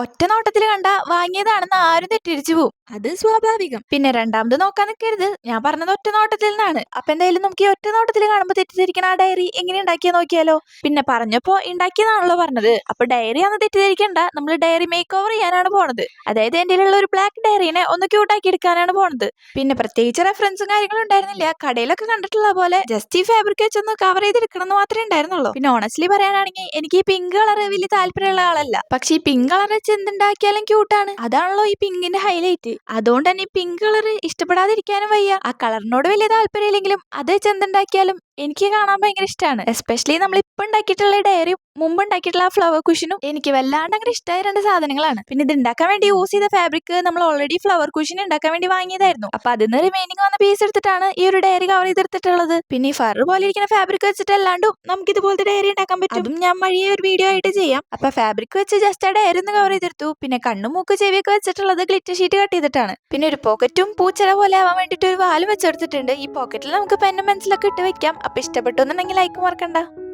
ഒറ്റ നോട്ടത്തിൽ കണ്ട വാങ്ങിയതാണെന്ന് ആരും തെറ്റിരിച്ചു പോവും. അത് സ്വാഭാവികം. പിന്നെ രണ്ടാമത് നോക്കാൻ നിൽക്കരുത് ഞാൻ പറഞ്ഞത് ഒറ്റ നോട്ടത്തിൽ നിന്നാണ്. അപ്പൊ എന്തായാലും നമുക്ക് ഈ ഒറ്റ നോട്ടത്തിൽ കാണുമ്പോൾ തെറ്റിദ്ധരിക്കണ ആ ഡയറി എങ്ങനെ ഉണ്ടാക്കിയാ നോക്കിയാലോ? പിന്നെ പറഞ്ഞപ്പോ ഉണ്ടാക്കിയതാണല്ലോ പറഞ്ഞത്. അപ്പൊ ഡയറി ആണെന്ന് തെറ്റിദ്ധരിക്കണ്ട. നമ്മൾ ഡയറി മേക്ക് ഓവർ ചെയ്യാനാണ് പോണത്. അതായത് എന്റെ ഉള്ള ഒരു ബ്ലാക്ക് ഡയറിനെ ഒന്ന് ക്യൂട്ടാക്കി എടുക്കാനാണ് പോണത്. പിന്നെ പ്രത്യേകിച്ച് റെഫറൻസും കാര്യങ്ങളും ഉണ്ടായിരുന്നില്ല. കടയിലൊക്കെ കണ്ടിട്ടുള്ള പോലെ ജസ്റ്റ് ഈ ഫാബ്രിക് വെച്ചൊന്ന് കവർ ചെയ്തെടുക്കണം എന്ന് മാത്രമേ ഉണ്ടായിരുന്നുള്ളൂ. പിന്നെ ഓണസ്റ്റ്ലി പറയാനാണെങ്കിൽ എനിക്ക് ഈ പിങ്ക് കളർ വലിയ താല്പര്യമുള്ള ആളല്ല. പക്ഷെ ഈ പിങ്ക് കളർ വെച്ച് എന്തുണ്ടാക്കിയാലും ക്യൂട്ടാണ് അതാണല്ലോ ഈ പിങ്കിന്റെ ഹൈലൈറ്റ് അതുകൊണ്ട് തന്നെ പിങ്ക് കളർ ഇഷ്ടപ്പെടാതിരിക്കാനും വയ്യ. ആ കളറിനോട് വലിയ താല്പര്യമില്ലെങ്കിലും അത് വെച്ച് എന്തുണ്ടാക്കിയാലും എനിക്ക് കാണാൻ ഭയങ്കര ഇഷ്ടമാണ് എസ്പെഷ്യലി നമ്മൾ ഇപ്പൊ ഉണ്ടാക്കിയിട്ടുള്ള ഡയറി മുമ്പ് ഉണ്ടാക്കിയിട്ടുള്ള ആ ഫ്ലവർ കുഷനും എനിക്ക് വല്ലാണ്ട് അങ്ങനെ ഇഷ്ടമായ രണ്ട് സാധനങ്ങളാണ്. പിന്നെ ഇത് ഉണ്ടാക്കാൻ വേണ്ടി യൂസ് ചെയ്ത ഫാബ്രിക് നമ്മൾ ഓൾറെഡി ഫ്ലവർ കുഷൻ ഉണ്ടാക്കാൻ വേണ്ടി വാങ്ങിയതായിരുന്നു. അപ്പൊ അതിന് റിമൈനിങ് വന്ന പീസ് എടുത്തിട്ടാണ് ഈ ഒരു ഡയറി കവർ ചെയ്തെടുത്തിട്ടുള്ളത്. പിന്നെ ഈ ഫർ പോലെ ഇരിക്കുന്ന ഫാബ്രിക് വെച്ചിട്ട് അല്ലാണ്ടും നമുക്ക് ഇതുപോലത്തെ ഡയറി ഉണ്ടാക്കാൻ പറ്റും. അതും ഞാൻ വഴിയെ ഒരു വീഡിയോ ആയിട്ട് ചെയ്യാം. അപ്പൊ ഫാബ്രിക് വെച്ച് ജസ്റ്റ് ആ ഡയറി ഒന്ന് കവർ ചെയ്തെടുത്തു. പിന്നെ കണ്ണും മൂക്ക് ചെവിയൊക്കെ വെച്ചിട്ടുള്ളത് ഗ്ലിറ്റർ ഷീറ്റ് കട്ട് ചെയ്തിട്ടാണ്. പിന്നെ ഒരു പോക്കറ്റും പൂച്ചട പോലെ ആവാൻ വേണ്ടിട്ട് ഒരു വാലും വെച്ചെടുത്തിട്ടുണ്ട്. ഈ പോക്കറ്റിൽ നമുക്ക് പെന്നും പെൻസിലൊക്കെ ഇട്ട് വെക്കാം. അപ്പൊ ഇഷ്ടപ്പെട്ടു എന്നുണ്ടെങ്കിൽ ലൈക്ക് മറക്കണ്ട.